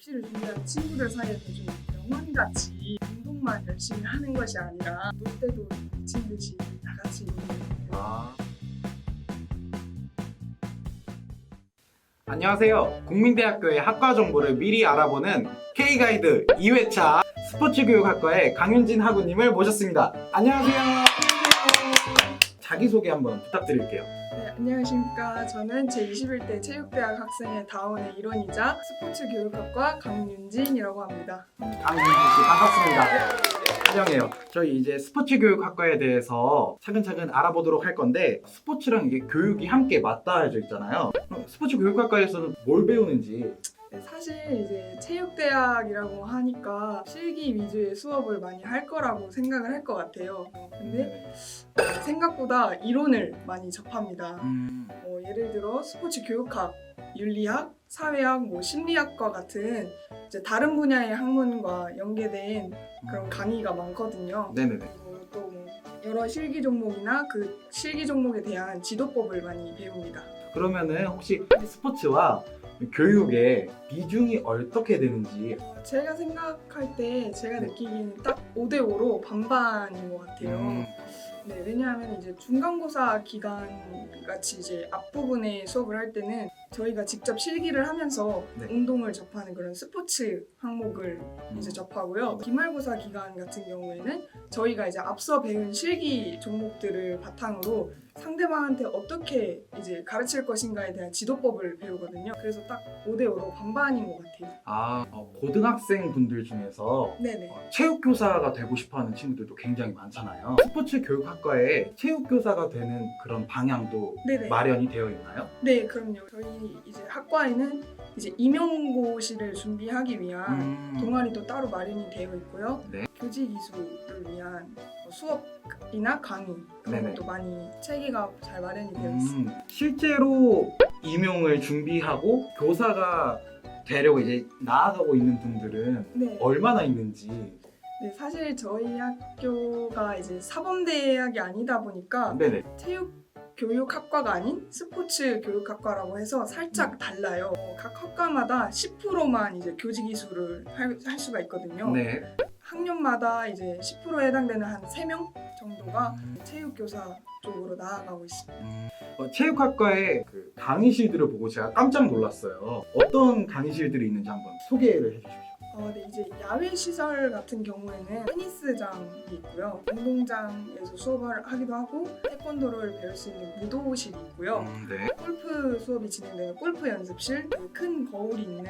입시를 준비하는 친구들 사이에서 좀 영원같이 운동만 열심히 하는 것이 아니라 놀 때도 미친 듯이 다 같이 노는 아. 안녕하세요. 국민대학교의 학과 정보를 미리 알아보는 K가이드 2회차 스포츠교육학과의 강윤진 학우님을 모셨습니다. 안녕하세요. 자기소개 한번 부탁드릴게요. 네, 안녕하십니까. 저는 제21대 체육대학 학생의 다원의 일원이자 스포츠 교육학과 강윤진이라고 합니다. 강윤진 씨 반갑습니다. 환영해요. 저희 이제 스포츠 교육학과에 대해서 차근차근 알아보도록 할 건데 스포츠랑 이게 교육이 함께 맞닿아져 있잖아요. 스포츠 교육학과에서는 뭘 배우는지 네, 사실 이제 체육대학이라고 하니까 실기 위주의 수업을 많이 할 거라고 생각을 할 것 같아요. 근데 생각보다 이론을 많이 접합니다. 음, 뭐 예를 들어 스포츠 교육학, 윤리학, 사회학, 뭐 심리학과 같은 이제 다른 분야의 학문과 연계된 그런 강의가 많거든요. 네네네. 그리고 또뭐 여러 실기 종목이나 그 실기 종목에 대한 지도법을 많이 배웁니다. 그러면은 혹시 스포츠와 교육의 비중이 어떻게 되는지 제가 생각할 때 제가 느끼기에는 딱 5대5로 반반인 것 같아요. 음. 네, 왜냐하면 이제 중간고사 기간 같이 이제 앞부분에 수업을 할 때는 저희가 직접 실기를 하면서 네. 운동을 접하는 그런 스포츠 항목을 이제 접하고요. 기말고사 기간 같은 경우에는 저희가 이제 앞서 배운 실기 종목들을 바탕으로 상대방한테 어떻게 이제 가르칠 것인가에 대한 지도법을 배우거든요. 그래서 딱 5대5로 반반인 것 같아요. 아 어, 고등학생 분들 중에서 네네. 어, 체육교사가 되고 싶어하는 친구들도 굉장히 많잖아요. 스포츠 교육학과에 체육교사가 되는 그런 방향도 네네. 마련이 되어 있나요? 네, 그럼요. 저희 이제 학과에는 이제 임용고시를 준비하기 위한 음. 동아리도 따로 마련이 되어 있고요. 네. 교직 이수를 위한 뭐 수업이나 강의 그런 네네. 것도 많이 체계가 잘 마련이 되어 있습니다. 음, 실제로 임용을 준비하고 교사가 되려고 이제 나아가고 있는 분들은 네. 얼마나 있는지 네, 사실 저희 학교가 이제 사범대학이 아니다 보니까 네네 체육 교육학과가 아닌 스포츠 교육학과라고 해서 살짝 달라요. 어, 각 학과마다 10%만 이제 교직 이수를 할, 할 수가 있거든요. 네. 학년마다 이제 10%에 해당되는 한 3명 정도가 체육교사 쪽으로 나아가고 있습니다. 음, 어, 체육학과의 그 강의실들을 보고 제가 깜짝 놀랐어요. 어떤 강의실들이 있는지 한번 소개를 해주십시오. 어, 네, 이제 야외 시설 같은 경우에는 테니스장이 있고요. 운동장에서 수업을 하기도 하고 태권도를 배울 수 있는 무도실이 있고요. 음, 네. 골프 수업이 진행되는 골프 연습실, 그큰 거울이 있는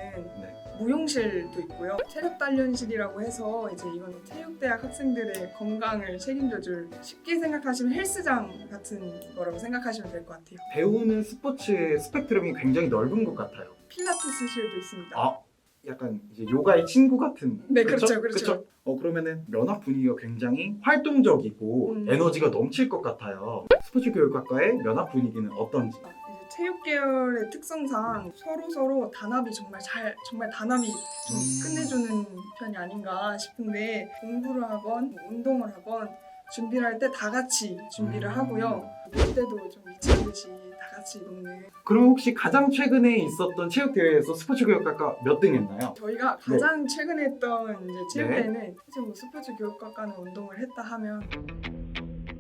무용실도 있고요. 체력 단련실이라고 해서 이제 이건 체육대학 학생들의 건강을 책임져줄 쉽게 생각하시면 헬스장 같은 거라고 생각하시면 될 것 같아요. 배우는 스포츠의 스펙트럼이 굉장히 넓은 것 같아요. 필라테스실도 있습니다. 아, 약간 이제 요가의 친구 같은. 네? 그렇죠, 그렇죠. 그쵸? 어 그러면은 면학 분위기가 굉장히 활동적이고 음. 에너지가 넘칠 것 같아요. 스포츠 교육학과의 면학 분위기는 어떤지. 이제 체육 계열의 특성상 서로 서로 단합이 정말 잘 정말 단합이 좀 음. 끝내주는 편이 아닌가 싶은데 공부를 하건 뭐 운동을 하건 준비를 할 때 다 같이 준비를 음. 하고요. 놀 때도 좀 미친 듯이 다 같이 노는. 그럼 혹시 가장 최근에 있었던 체육 대회에서 스포츠 교육학과 몇 등 했나요? 저희가 네. 가장 최근에 했던 이제 체육 네. 대회는 사실 뭐 스포츠 교육학과는 운동을 했다 하면 네,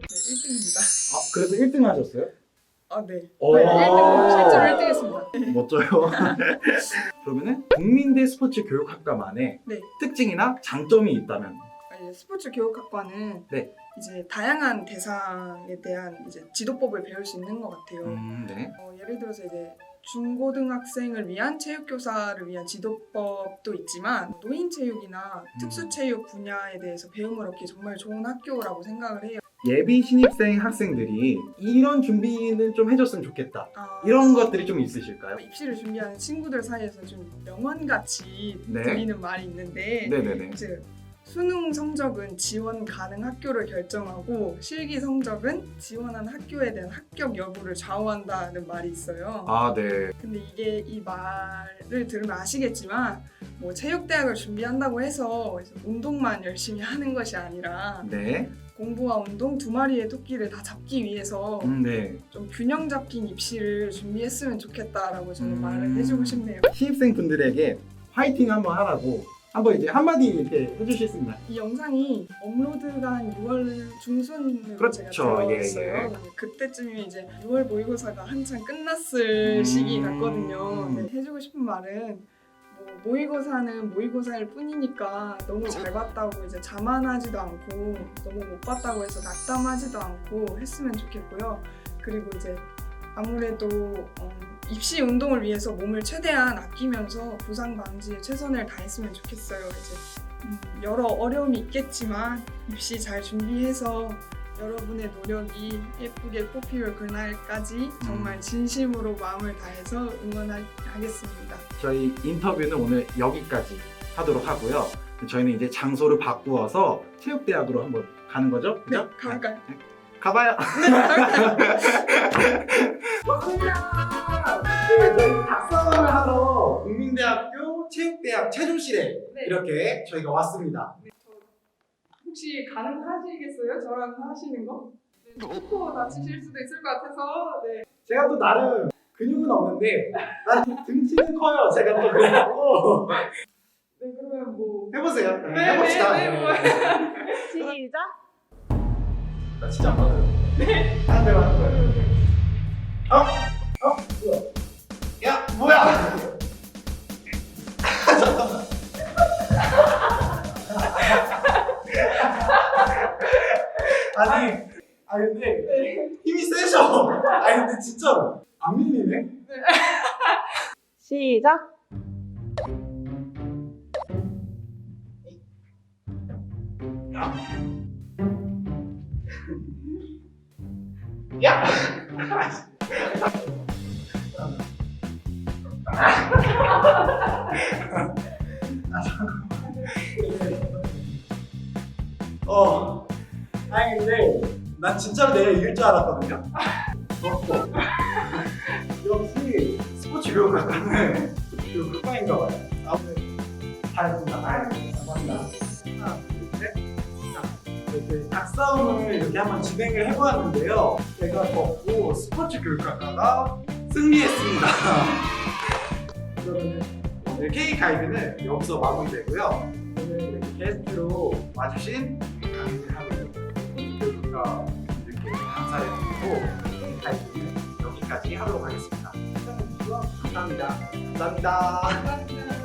1등입니다. 아, 그래서 1등 하셨어요? 아 네. 오. 네 1등 실제로 1등했습니다. 멋져요. 그러면은 국민대 스포츠 교육학과만의 네. 특징이나 장점이 있다면 이제 스포츠 교육학과는 네. 이제 다양한 대상에 대한 이제 지도법을 배울 수 있는 것 같아요. 음, 네. 어, 예를 들어서 이제 중고등학생을 위한 체육교사를 위한 지도법도 있지만 노인체육이나 음. 특수체육 분야에 대해서 배움을 얻기 정말 좋은 학교라고 생각을 해요. 예비 신입생 학생들이 이런 준비는 좀 해줬으면 좋겠다. 아, 이런 것들이 좀 있으실까요? 입시를 준비하는 친구들 사이에서 좀 명언같이 네. 들리는 말이 있는데 네네네. 이제 수능 성적은 지원 가능 학교를 결정하고 실기 성적은 지원한 학교에 대한 합격 여부를 좌우한다는 말이 있어요. 아, 네. 근데 이게 이 말을 들으면 아시겠지만 뭐 체육대학을 준비한다고 해서 운동만 열심히 하는 것이 아니라 네. 공부와 운동 두 마리의 토끼를 다 잡기 위해서 음, 네. 좀 균형 잡힌 입시를 준비했으면 좋겠다라고 저는 음. 말을 해주고 싶네요. 신입생 분들에게 파이팅 한번 하라고 한번 이제 한마디 이렇게 있나요? 이 영상이 업로드가 한 6월 중순으로 그렇죠. 제가 예, 들었어요. 예. 네, 그때쯤이면 이제 6월 모의고사가 한창 끝났을 음. 시기 같거든요. 네, 해주고 싶은 말은 뭐 모의고사는 모의고사일 뿐이니까 너무 잘 봤다고 이제 자만하지도 않고 너무 못 봤다고 해서 낙담하지도 않고 했으면 좋겠고요. 그리고 이제 아무래도 어, 입시 운동을 위해서 몸을 최대한 아끼면서 부상 방지에 최선을 다했으면 좋겠어요. 이제 음, 여러 어려움이 있겠지만 입시 잘 준비해서 여러분의 노력이 예쁘게 뽑히올 그날까지 정말 진심으로 마음을 다해서 응원하겠습니다. 저희 인터뷰는 오늘 여기까지 하도록 하고요. 저희는 이제 장소를 바꾸어서 체육대학으로 한번 가는 거죠? 네, 그죠? 가볼까요? 가봐요. 네? 네, 저희 닭싸움을 하러 국민대학교 체육대학 체조실에 네. 이렇게 저희가 왔습니다. 혹시 가능하시겠어요? 저랑 하시는 거? 네, 코 다치실 수도 있을 것 같아서 네. 제가 또 나름 근육은 없는데 나 등치는 커요. 제가 또 그래갖고 네 그러면 뭐 해보세요. 네, 해봅시다. 네, 네, 뭐. 시작. 나 진짜 안 맞아요. 네. 한 대만 하는 거예요. 어? 어? 뭐야? 야, 뭐야? 잠깐만. 아니, 아 근데 네. 힘이 세셔. 아니 근데 진짜로 안 밀리네. 시작. 야! 아, 잠깐만. 어. 아니 근데 난 진짜로 내가 이길 줄 알았거든요. 없고. 역시 스포츠 교육 학과는 그 교과인가 봐요. 아무튼 잘했습니다. 아, 감사합니다. 하나, 둘, 셋. 자, 이렇게 닭싸움을 이렇게 한번 진행을 해보았는데요. 제가 졌고 스포츠 교육학과가 승리했습니다. 그러면 오늘 K 가이드는 여기서 마무리되고요. 오늘 이렇게 게스트로 와주신 강의하고 교육학과 분들께 감사드리고 K 가이드는 여기까지 하도록 하겠습니다. 시청해주셔서 감사합니다. 감사합니다.